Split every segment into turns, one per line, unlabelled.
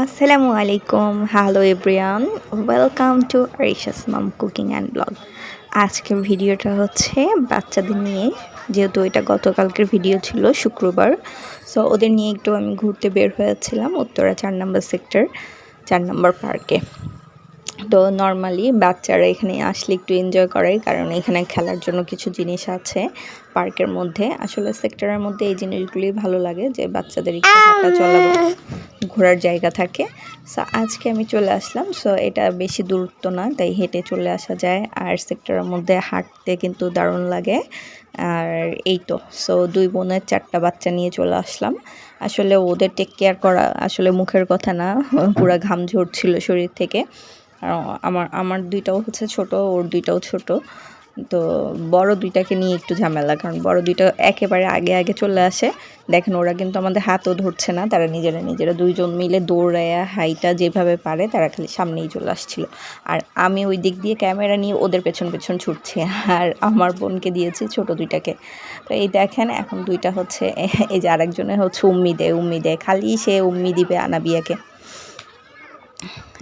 আসসালামু আলাইকুম, hello everyone welcome to Arisha's mom cooking and blog. আজকের ভিডিওটা হচ্ছে বাচ্চাদের নিয়ে, যেহেতু এটা গতকালকের ভিডিও ছিল শুক্রবার সো ওদের নিয়ে একটু আমি ঘুরতে বের হয়েছিলাম উত্তরা চার নম্বর সেক্টর, চার নম্বর পার্কে। তো নর্মালি বাচ্চারা এখানে আসলে একটু এনজয় করে, কারণ এখানে খেলার জন্য কিছু জিনিস আছে পার্কের মধ্যে। আসলে সেক্টরের মধ্যে এই জিনিসগুলি ভালো লাগে যে বাচ্চাদের একটু হাঁটা চলা ঘোরার জায়গা থাকে। সো আজকে আমি চলে আসলাম। সো এটা বেশি দূরত্ব না, তাই হেঁটে চলে আসা যায়। আর সেক্টরের মধ্যে হাঁটতে কিন্তু দারুণ লাগে। আর এই তো সো দুই বোনের চারটা বাচ্চা নিয়ে চলে আসলাম। আসলে ওদের টেক কেয়ার করা আসলে মুখের কথা না, পুরা ঘাম ঝরছিল শরীর থেকে। আর আমার আমার দুইটাও হচ্ছে ছোট, ওর দুইটাও ছোট। তো বড় দুইটাকে নিয়ে একটু ঝামেলা, কারণ বড় দুইটা একেবারে আগে আগে চলে আসে। দেখেন, ওরা কিন্তু আমাদের হাতও ধরছে না, তারা নিজেরা নিজেরা দুইজন মিলে দৌড়ায়া হাইটা যেভাবে পারে, তারা খালি সামনেই চলে আসছিল। আর আমি ওই দিক দিয়ে ক্যামেরা নিয়ে ওদের পেছন পেছন ছুটছি, আর আমার বোনকে দিয়েছি ছোট দুইটাকে। তো এই দেখেন, এখন দুইটা হচ্ছে এই যে আরেকজনে হচ্ছে উম্মি দেয় উম্মি দেয় খালি সে উম্মি দিবে আনাবিয়াকে।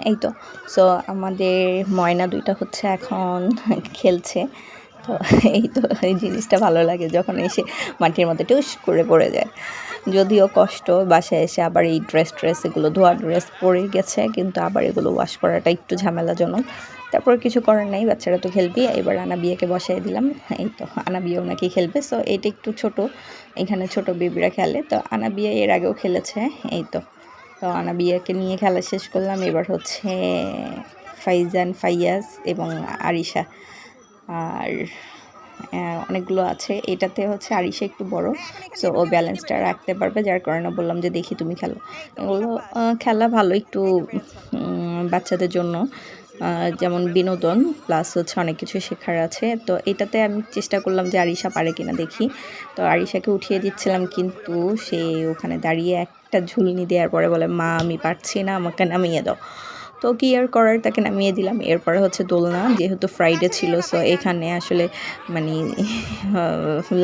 এই তো। সো আমাদের ময়না দুইটা হচ্ছে এখন খেলছে। তো এই তো, এই জিনিসটা ভালো লাগে যখন এসে মাটির মধ্যে টুস করে পড়ে যায়। যদিও কষ্ট, বাসায় এসে আবার এই ড্রেস ট্রেস, এগুলো ধোয়া ড্রেস পরে গেছে, কিন্তু আবার এগুলো ওয়াশ করাটা একটু ঝামেলাজনক। তারপর কিছু করার নেই, বাচ্চারা তো খেলবি। এবার আনা বিয়েকে বসাই দিলাম। এই তো, আনা বিয়েও নাকি খেলবে। সো এটা একটু ছোট, এখানে ছোট বেবিরা খেলে। তো আনা বিয়ে এর আগেও খেলেছে। এই তো। তো আনাবিয়াকে নিয়ে খেলা শেষ করলাম। এবার হচ্ছে ফাইজান, ফাইয়াজ এবং আরিশা। আর অনেকগুলো আছে। এটাতে হচ্ছে আরিশা একটু বড়। সো ও ব্যালেন্সটা রাখতে পারবে। যার কারণে বললাম যে, দেখি তুমি খেলো। এগুলো খেলা ভালো একটু বাচ্চাদের জন্য। যেমন বিনোদন প্লাস হচ্ছে অনেক কিছু শেখার আছে। তো এটাতে আমি চেষ্টা করলাম যে আরিশা পারে কিনা দেখি। তো আরিশাকে উঠিয়ে দিচ্ছিলাম, কিন্তু সে ওখানে দাঁড়িয়ে একটা ঝুলনি দেওয়ার পরে বলে, মা, আমি পারছি না, আমাকে নামিয়ে দাও। তো কি আর করার? তাকে নামিয়ে দিলাম। এরপরে হচ্ছে দোলনা, যেহেতু ফ্রাইডে ছিল সো এখানে আসলে মানে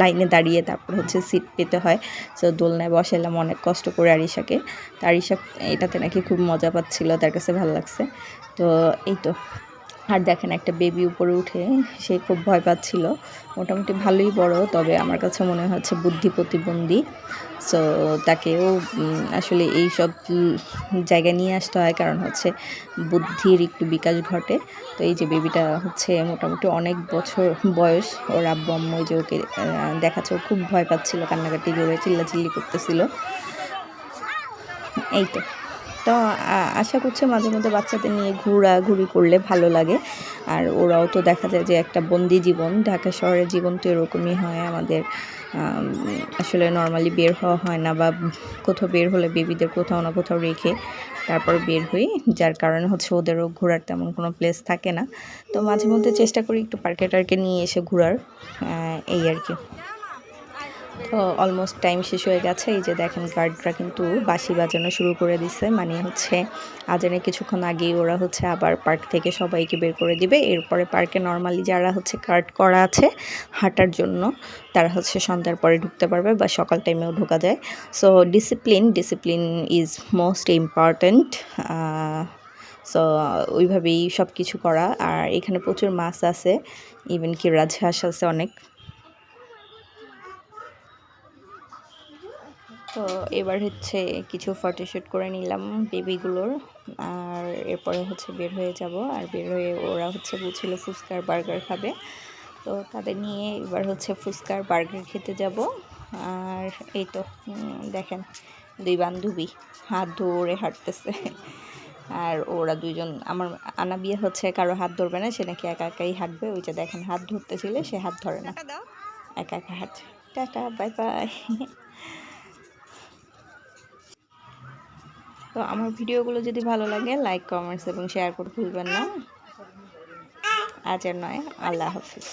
লাইনে দাঁড়িয়ে তারপর হচ্ছে সিট পেতে হয়। সো দোলনায় বসালাম অনেক কষ্ট করে আরিশাকে। তো আরিশা এটাতে নাকি খুব মজা পাচ্ছিল, তার কাছে ভালো লাগছে। তো এই তো। আর দেখেন একটা বেবি উপরে উঠে সে খুব ভয় পাচ্ছিল। মোটামুটি ভালোই বড়, তবে আমার কাছে মনে হচ্ছে বুদ্ধি প্রতিবন্ধী। সো তাকেও আসলে এই সব জায়গায় নিয়ে আসতে হয়, কারণ হচ্ছে বুদ্ধির একটু বিকাশ ঘটে। তো এই যে বেবিটা হচ্ছে মোটামুটি অনেক বছর বয়স। ওর আব্বু আম্মু যে ওকে দেখাচ্ছে খুব ভয় পাচ্ছিল, কান্নাকাটি জোরে চিল্লাচিল্লি করতেছিল। এই তো। তো আশা করছি মাঝে মধ্যে বাচ্চাদের নিয়ে ঘোরাঘুরি করলে ভালো লাগে। আর ওরাও তো দেখা যায় যে একটা বন্দি জীবন, ঢাকা শহরের জীবন তো এরকমই হয় আমাদের। আসলে নর্মালি বের হওয়া হয় না বা কোথাও বের হলে বেবিদের কোথাও না কোথাও রেখে তারপর বের হই। যার কারণে হচ্ছে ওদেরও ঘোরার তেমন কোনো প্লেস থাকে না। তো মাঝে মধ্যে চেষ্টা করি একটু পার্কে টার্কে নিয়ে এসে ঘোরার এই আর কি। অলমোস্ট টাইম শেষ হয়ে গেছে। এই যে দেখেন গার্ডরা কিন্তু বাঁশি বাজানো শুরু করে দিছে। মানে হচ্ছে, আজানে কিছুক্ষণ আগেই ওরা হচ্ছে আবার পার্ক থেকে সবাইকে বের করে দিবে। এরপরে পার্কে নর্মালি যারা হচ্ছে কার্ড করা আছে, হাঁটার জন্য, তারা হচ্ছে সন্ধ্যার পরে ঢুকতে পারবে বা সকাল টাইমেও ঢোকা যায়। So discipline discipline is most important so ওইভাবেই সব কিছু করা। আর এখানে প্রচুর মাছ আছে। ইভেন কি রাজহাঁস আছে অনেক। তো এবার হচ্ছে কিছু ফটোশ্যুট করে নিলাম বেবিগুলোর। আর এরপরে হচ্ছে বের হয়ে যাব। আর বের হয়ে ওরা হচ্ছে বলছিল ফুচকার বার্গার খাবে। তো তাদের নিয়ে এবার হচ্ছে ফুচকার বার্গার খেতে যাব। আর এই তো দেখেন দুই বান্ধবী হাত ধরে হাঁটতেছে। আর ওরা দুইজন আমার আনা বিয়ে হচ্ছে কারও হাত ধরবে না সে নাকি একা একাই হাঁটবে। ওই যে দেখেন হাত ধরতেছিলে সে হাত ধরে না। একা একা হাঁটছে। Tata bye bye. তো আমার ভিডিওগুলো যদি ভালো লাগে লাইক কমেন্টস এবং শেয়ার করতে ভুলবেন না। আজ নয়, আল্লাহ হাফিজ।